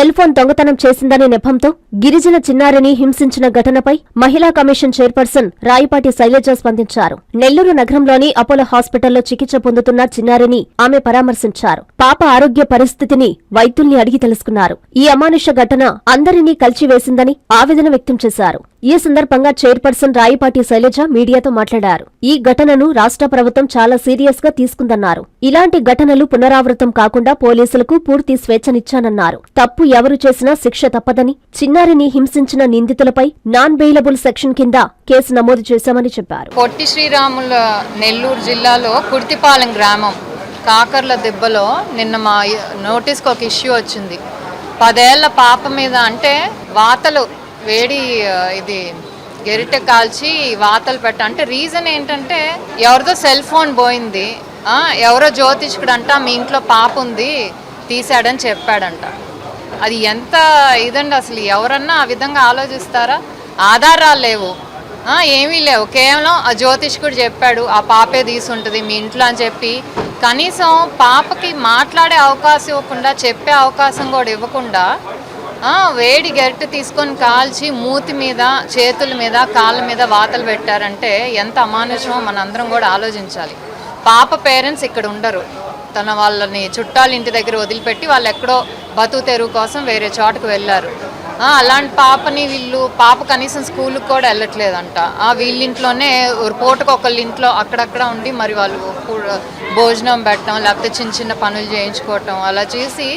Cell phone దొంగతనం చేసిందనే నెపంతో గిరిజన చిన్నారిని హింసించిన ఘటనపై మహిళా కమిషన్ చైర్పర్సన్ రాయిపాటి శైలజ స్పందించారు. నెల్లూరు నగరంలోని అపోలో హాస్పిటల్లో చికిత్స పొందుతున్న చిన్నారిని ఆమె పరామర్శించారు. పాప ఆరోగ్య పరిస్థితిని వైద్యుల్ని అడిగి తెలుసుకున్నారు. ఈ అమానుష ఘటన అందరినీ కలిచివేసిందని ఆవేదన వ్యక్తం చేశారు. ఈ సందర్భంగా చైర్పర్సన్ రాయిపాటి శైలజ మీడియాతో మాట్లాడారు. ఈ ఘటనను రాష్ట్ర ప్రభుత్వం చాలా సీరియస్గా తీసుకుందన్నారు. ఇలాంటి ఘటనలు పునరావృతం కాకుండా పోలీసులకు పూర్తి స్వేచ్ఛనిచ్చానన్నారు. తప్పు ఎవరు చేసినా శిక్ష తప్పదని చిన్నారిని హింసించిన నిందితులపై నాన్ బెయిలబుల్ సెక్షన్ కింద కేసు నమోదు చేశామని చెప్పారు. పొట్టి శ్రీరాముల నెల్లూరు జిల్లాలో కుర్తిపాలెం గ్రామం కాకర్ల దెబ్బలో నిన్న మా నోటీస్కి ఒక ఇష్యూ వచ్చింది. పదేళ్ళ పాప మీద అంటే వాతలు వేడి ఇది గెరిటె కాల్చి వాతలు పెట్ట అంటే రీజన్ ఏంటంటే ఎవరిదో సెల్ ఫోన్ పోయింది ఎవరో జ్యోతిష్కుడు అంట మీ ఇంట్లో పాప ఉంది తీశాడని చెప్పాడంట. అది ఎంత ఇదండి అసలు? ఎవరన్నా ఆ విధంగా ఆలోచిస్తారా? ఆధారాలు లేవు. ఏమీ లేవు. కేవలం ఆ జ్యోతిష్కుడు చెప్పాడు ఆ పాపే తీసుంటుంది మీ ఇంట్లో అని చెప్పి. కనీసం పాపకి మాట్లాడే అవకాశం ఇవ్వకుండా చెప్పే అవకాశం కూడా ఇవ్వకుండా వేడి గరిటె తీసుకొని కాల్చి మూతి మీద చేతుల మీద కాళ్ళ మీద వాతలు పెట్టారంటే ఎంత అమానుషమో మనందరం కూడా ఆలోచించాలి. పాప పేరెంట్స్ ఇక్కడ ఉండరు. తన వాళ్ళని చుట్టాలు ఇంటి దగ్గర వదిలిపెట్టి వాళ్ళు ఎక్కడో బతుకు తెరువు కోసం వేరే చోటకు వెళ్ళారు. అలాంటి పాపని వీళ్ళు పాప కనీసం స్కూల్కి కూడా వెళ్ళట్లేదంట. ఆ వీళ్ళింట్లోనే ఒక పూటకు ఒకళ్ళ ఇంట్లో అక్కడక్కడ ఉండి మరి వాళ్ళు భోజనం పెట్టడం లేకపోతే చిన్న చిన్న పనులు చేయించుకోవటం అలా చేసి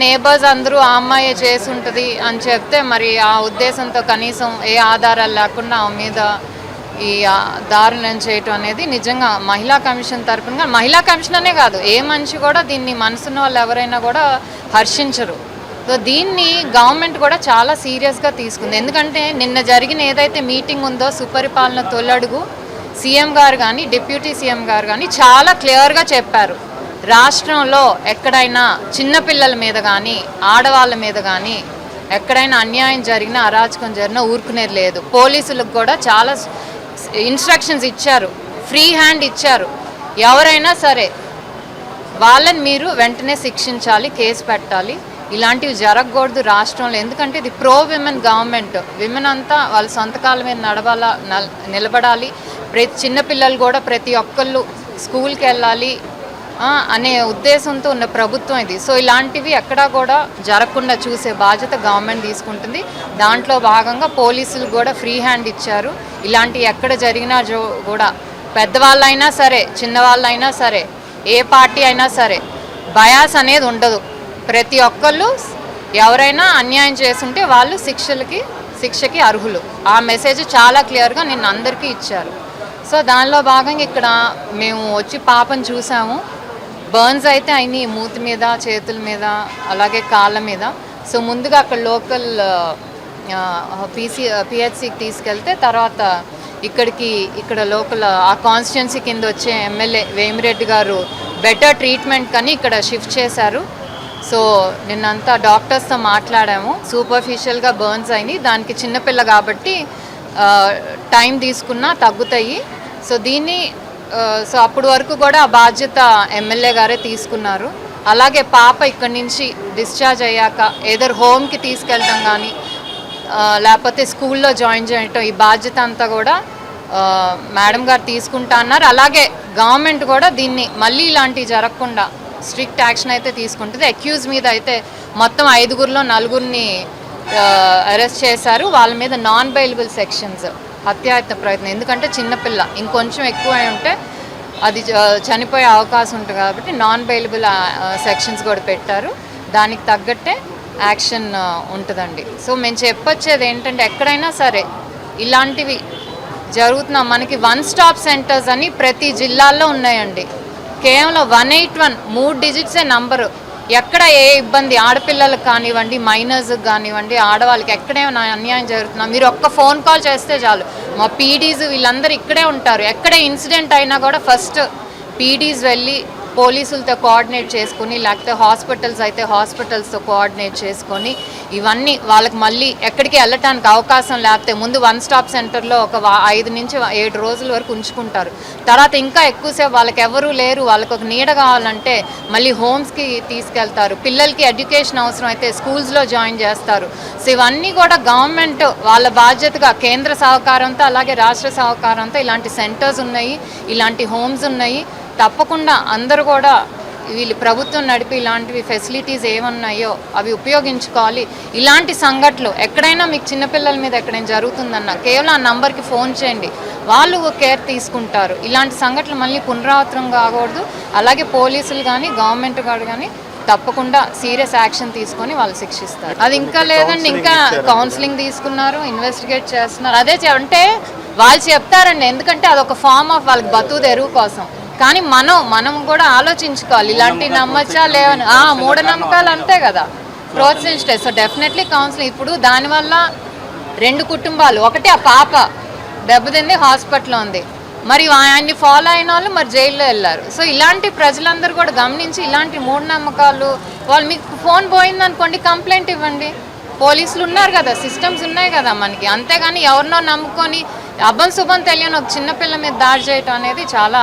నేబర్స్ అందరూ ఆ అమ్మాయి చేసి ఉంటుంది అని చెప్తే మరి ఆ ఉద్దేశంతో కనీసం ఏ ఆధారాలు లేకుండా ఆమె మీద ఈ దారుణం చేయటం అనేది నిజంగా మహిళా కమిషన్ తరపున మహిళా కమిషన్ అనే కాదు. ఏ మనిషి కూడా దీన్ని మనసున్న వాళ్ళు ఎవరైనా కూడా హర్షించరు. సో దీన్ని గవర్నమెంట్ కూడా చాలా సీరియస్గా తీసుకుంది. ఎందుకంటే నిన్న జరిగిన ఏదైతే మీటింగ్ ఉందో సుపరిపాలన తొలడుగు సీఎం గారు కానీ డిప్యూటీ సీఎం గారు కానీ చాలా క్లియర్గా చెప్పారు. రాష్ట్రంలో ఎక్కడైనా చిన్నపిల్లల మీద కానీ ఆడవాళ్ళ మీద కానీ ఎక్కడైనా అన్యాయం జరిగినా అరాచకం జరిగినా ఊరుకునేది లేదు. పోలీసులకు కూడా చాలా ఇన్స్ట్రక్షన్స్ ఇచ్చారు. ఫ్రీ హ్యాండ్ ఇచ్చారు. ఎవరైనా సరే వాళ్ళని మీరు వెంటనే శిక్షించాలి కేసు పెట్టాలి. ఇలాంటివి జరగకూడదు రాష్ట్రంలో. ఎందుకంటే ఇది ప్రో విమెన్ గవర్నమెంట్. విమెన్ అంతా వాళ్ళ సొంతకాల మీద నడవాలా నల్- నిలబడాలి. ప్రతి చిన్నపిల్లలు కూడా ప్రతి ఒక్కళ్ళు స్కూల్కి వెళ్ళాలి అనే ఉద్దేశంతో ఉన్న ప్రభుత్వం ఇది. సో ఇలాంటివి ఎక్కడా కూడా జరగకుండా చూసే బాధ్యత గవర్నమెంట్ తీసుకుంటుంది. దాంట్లో భాగంగా పోలీసులు కూడా ఫ్రీ హ్యాండ్ ఇచ్చారు. ఇలాంటివి ఎక్కడ జరిగినా కూడా పెద్దవాళ్ళైనా సరే చిన్నవాళ్ళైనా సరే ఏ పార్టీ అయినా సరే బయాస్ అనేది ఉండదు. ప్రతి ఒక్కళ్ళు ఎవరైనా అన్యాయం చేస్తుంటే వాళ్ళు శిక్షలకి శిక్షకి అర్హులు. ఆ మెసేజ్ చాలా క్లియర్గా నిన్న అందరికీ ఇచ్చారు. సో దానిలో భాగంగా ఇక్కడ మేము వచ్చి పాపను చూసాము. బర్న్స్ అయితే అయినాయి మూతి మీద చేతుల మీద అలాగే కాళ్ళ మీద. సో ముందుగా అక్కడ లోకల్ పీసీ పిహెచ్సికి తీసుకెళ్తే తర్వాత ఇక్కడికి ఇక్కడ లోకల్ ఆ కాన్స్టిట్యున్సీ కింద వచ్చే ఎమ్మెల్యే వేమిరెడ్డి గారు బెటర్ ట్రీట్మెంట్ కానీ ఇక్కడ షిఫ్ట్ చేశారు. సో నిన్నంతా డాక్టర్స్తో మాట్లాడాము. సూపర్ఫిషియల్గా బర్న్స్ అయినాయి. దానికి చిన్నపిల్ల కాబట్టి టైం తీసుకున్నా తగ్గుతాయి. సో దీన్ని సో అప్పుడు వరకు కూడా ఆ బాధ్యత ఎమ్మెల్యే గారే తీసుకున్నారు. అలాగే పాప ఇక్కడి నుంచి డిశ్చార్జ్ అయ్యాక ఏదర్ హోమ్కి తీసుకెళ్ళటం కానీ లేకపోతే స్కూల్లో జాయిన్ చేయటం ఈ బాధ్యత అంతా కూడా మేడం గారు తీసుకుంటా అన్నారు. అలాగే గవర్నమెంట్ కూడా దీన్ని మళ్ళీ ఇలాంటివి జరగకుండా స్ట్రిక్ట్ యాక్షన్ అయితే తీసుకుంటుంది. అక్యూజ్ మీద అయితే మొత్తం ఐదుగురిలో నలుగురిని అరెస్ట్ చేశారు. వాళ్ళ మీద నాన్ బైలబుల్ సెక్షన్స్. హత్యాయత్న ప్రయత్నం. ఎందుకంటే చిన్నపిల్ల ఇంకొంచెం ఎక్కువ అయి ఉంటే అది చ- చనిపోయే అవకాశం ఉంటుంది కాబట్టి నాన్ బెయిలబుల్ సెక్షన్స్ కూడా పెట్టారు. దానికి తగ్గట్టే యాక్షన్ ఉంటుందండి. సో మేము చెప్పొచ్చేది ఏంటంటే ఎక్కడైనా సరే ఇలాంటివి జరుగుతున్న మనకి వన్ స్టాప్ సెంటర్స్ అని ప్రతి జిల్లాల్లో ఉన్నాయండి. కేవలం వన్ ఎయిట్ వన్ మూడు డిజిట్సే నంబరు ఎక్కడ ఏ ఇబ్బంది? ఆడపిల్లలకు కానివ్వండి మైనర్స్కి కానివ్వండి ఆడవాళ్ళకి ఎక్కడేమైనా అన్యాయం జరుగుతున్నా మీరు ఒక్క ఫోన్ కాల్ చేస్తే చాలు. మా పీడీస్ వీళ్ళందరూ ఇక్కడే ఉంటారు. ఎక్కడ ఇన్సిడెంట్ అయినా కూడా ఫస్ట్ పీడీస్ వెళ్ళి పోలీసులతో కోఆర్డినేట్ చేసుకుని లేకపోతే హాస్పిటల్స్ అయితే హాస్పిటల్స్తో కోఆర్డినేట్ చేసుకొని ఇవన్నీ వాళ్ళకి మళ్ళీ ఎక్కడికి వెళ్ళటానికి అవకాశం లేకపోతే ముందు వన్ స్టాప్ సెంటర్లో ఒక ఐదు నుంచి ఏడు రోజుల వరకు ఉంచుకుంటారు. తర్వాత ఇంకా ఎక్కువసేపు వాళ్ళకి ఎవరూ లేరు వాళ్ళకి ఒక నీడ కావాలంటే మళ్ళీ హోమ్స్కి తీసుకెళ్తారు. పిల్లలకి ఎడ్యుకేషన్ అవసరం అయితే స్కూల్స్లో జాయిన్ చేస్తారు. సో ఇవన్నీ కూడా గవర్నమెంట్ వాళ్ళ బాధ్యతగా కేంద్ర సహకారంతో అలాగే రాష్ట్ర సహకారంతో ఇలాంటి సెంటర్స్ ఉన్నాయి ఇలాంటి హోమ్స్ ఉన్నాయి. తప్పకుండా అందరూ కూడా వీళ్ళు ప్రభుత్వం నడిపి ఇలాంటివి ఫెసిలిటీస్ ఏమున్నాయో అవి ఉపయోగించుకోవాలి. ఇలాంటి సంఘటనలు ఎక్కడైనా మీకు చిన్నపిల్లల మీద ఎక్కడైనా జరుగుతుందన్న కేవలం ఆ నంబర్కి ఫోన్ చేయండి. వాళ్ళు కేర్ తీసుకుంటారు. ఇలాంటి సంఘటనలు మళ్ళీ పునరావృతం కాకూడదు. అలాగే పోలీసులు కానీ గవర్నమెంట్ గారు కానీ తప్పకుండా సీరియస్ యాక్షన్ తీసుకొని వాళ్ళు శిక్షిస్తారు. అది ఇంకా లేదండి ఇంకా కౌన్సిలింగ్ తీసుకున్నారు ఇన్వెస్టిగేట్ చేస్తున్నారు. అదే అంటే వాళ్ళు చెప్తారండి. ఎందుకంటే అదొక ఫార్మ్ ఆఫ్ వాళ్ళకి బతుకు తెరువు కోసం. కానీ మనం మనం కూడా ఆలోచించుకోవాలి. ఇలాంటి నమ్మచ్చా లేవని ఆ మూఢనమ్మకాలు అంతే కదా. ప్రోత్సహించే. సో డెఫినెట్లీ కౌన్సిలింగ్ ఇప్పుడు దానివల్ల రెండు కుటుంబాలు ఒకటి ఆ పాప దెబ్బతింది హాస్పిటల్లో ఉంది. మరి ఆయన్ని ఫాలో అయిన వాళ్ళు మరి జైల్లో వెళ్ళారు. సో ఇలాంటి ప్రజలందరూ కూడా గమనించి ఇలాంటి మూఢనమ్మకాలు వాళ్ళు మీకు ఫోన్ పోయిందనుకోండి కంప్లైంట్ ఇవ్వండి. పోలీసులు ఉన్నారు కదా సిస్టమ్స్ ఉన్నాయి కదా మనకి. అంతేగాని ఎవరినో నమ్ముకొని అబ్బం శుభం తెలియని ఒక చిన్నపిల్ల మీద దాడి చేయటం అనేది చాలా